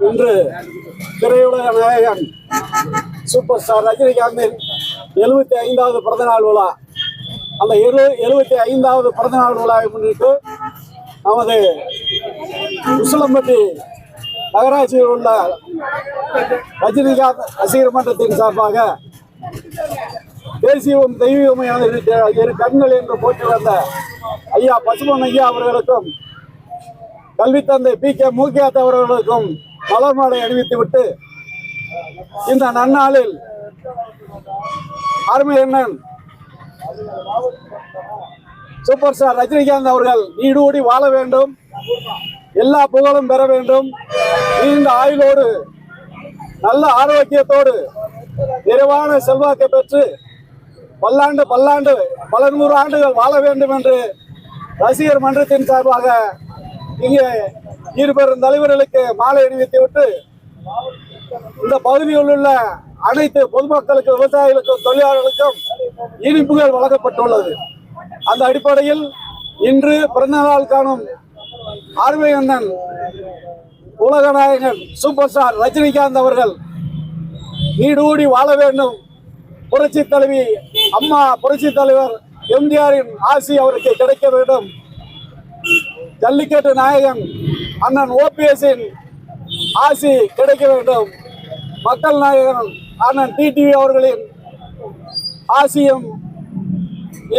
இன்று திரையுலக நாயகன் சூப்பர் ஸ்டார் ரஜினிகாந்தின் எழுபத்தி ஐந்தாவது பிறந்தநாள் விழா. அந்த இரு எழுபத்தி ஐந்தாவது பிறந்தநாள் விழாவை முன்னிட்டு நமது உசிலம்பட்டி நகராட்சியில் உள்ள ரஜினிகாந்த் ரசிகர் மன்றத்தின் சார்பாக தேசியவும் தெய்வீகமும் இரு கண்கள் என்று போட்டி வந்த ஐயா பசுமன் ஐயா அவர்களுக்கும் கல்வி தந்தை பி கே மூக்கியாத் அவர்களுக்கும் மலர் மாலை அணிவித்து விட்டு இந்த நன்னாளில் அருமை அண்ணன் சூப்பர் ஸ்டார் ரஜினிகாந்த் அவர்கள் நீடூடி வாழ வேண்டும். எல்லா புகழும் பெற வேண்டும். நீண்ட ஆயுளோடு நல்ல ஆரோக்கியத்தோடு நிறைவான செல்வாக்கை பெற்று பல்லாண்டு பல்லாண்டு பல நூறு ஆண்டுகள் வாழ வேண்டும் என்று ரசிகர் மன்றத்தின் சார்பாக இங்கே இருபெரும் தலைவர்களுக்கு மாலை அணிவித்து விட்டு இந்த பகுதியில் உள்ள அனைத்து பொதுமக்களுக்கும் விவசாயிகளுக்கும் தொழிலாளர்களுக்கும் இனிப்புகள் வழங்கப்பட்டுள்ளது. அந்த அடிப்படையில் இன்று பிறந்தநாள் காணும் ஆர்வை அண்ணன் உலக நாயகன் சூப்பர் ஸ்டார் ரஜினிகாந்த் அவர்கள் நீடூடி வாழ வேண்டும். புரட்சி தலைவி அம்மா புரட்சி தலைவர் எம்ஜிஆரின் ஆசி அவருக்கு கிடைக்க வேண்டும். ஜல்லிக்கட்டு நாயகன் அண்ணன் ஓபிஎஸ்ஸின் ஆசி கிடைக்க வேண்டும். மக்கள் நாயகன் அண்ணன் டிடிவி அவர்களின் ஆசியும்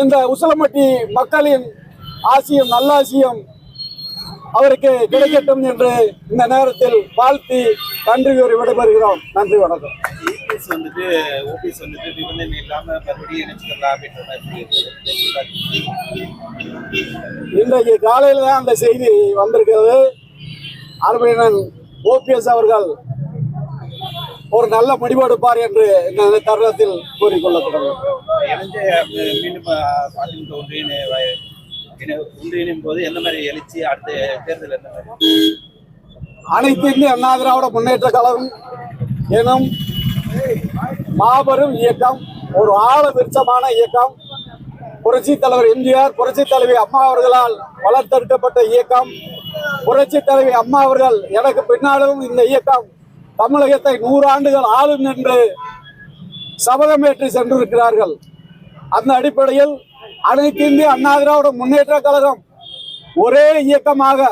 இந்த உசிலம்பட்டி மக்களின் ஆசியும் நல்லாசியும் அவருக்கு கிடைக்கட்டும் என்று இந்த நேரத்தில் வாழ்த்தி நன்றி கூறி விடைபெறுகிறோம். நன்றி வணக்கம். இபிஎஸ் வந்துட்டு ஓபிஎஸ் வந்துட்டு நிபந்தனை இல்லாம மறுபடியும் இணைச்சுக்கலாம் அப்படின்ற மாதிரி இன்றைக்கு காலையில் தான் அந்த செய்தி வந்திருக்கிறது. அருமையனன் ஓபிஎஸ் அவர்கள் ஒரு நல்ல முடிவெடுப்பார் என்று இந்த தருணத்தில் கூறிக்கொள்ளப்படுகிறது அனைத்து இந்திய அண்ணா திராவிட முன்னேற்ற கழகம் எனும் மாபெரும் இயக்கம் ஒரு ஆழ விருட்சமான இயக்கம் புரட்சி தலைவர் எம்ஜிஆர் புரட்சி தலைவி அம்மா அவர்களால் வளர்த்தெடுக்கப்பட்ட இயக்கம் புரட்சி தலைவி அம்மா அவர்கள் எனக்கு பின்னாலும் இந்த இயக்கம் தமிழகத்தை நூறாண்டுகள் ஆளும் என்று சபதமேற்றி சென்றிருக்கிறார்கள். அந்த அடிப்படையில் அனைத்து இந்திய அண்ணா திராவிட முன்னேற்ற கழகம் ஒரே இயக்கமாக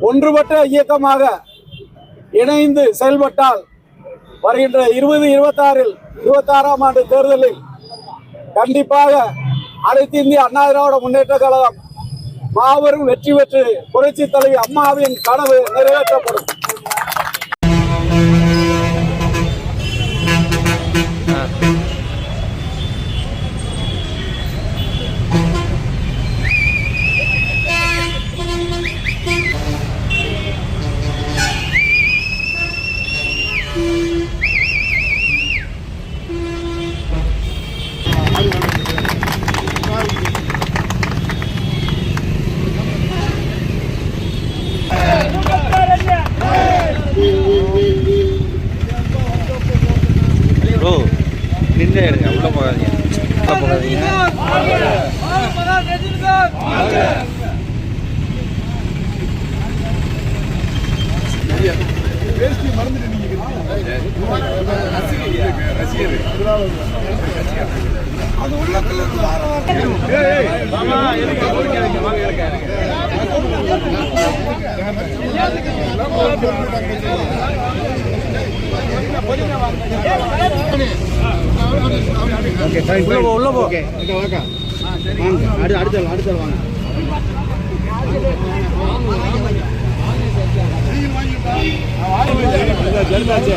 ஒன்றுபட்ட இயக்கமாக இணைந்து செயல்பட்டால் வருகின்ற இருபது இருபத்தாறில் இருபத்தாறாம் ஆண்டு தேர்தலில் கண்டிப்பாக அனைத்து இந்திய அண்ணா திராவிட முன்னேற்ற கழகம் மாபெரும் வெற்றி பெற்று புரட்சி தலைவி அம்மாவின் கனவு நிறைவேற்றப்படும். ஓ நின்று எடுங்க உள்ளே போகாதீங்க. உள்ளே போகாதீங்க. வேஷ்டி மறந்துட்டு நீங்க உள்ள போ உள்ள போ. வாங்க அடுத்த அடுத்த அடுத்த வாங்க. ஜெருந்தாச்சு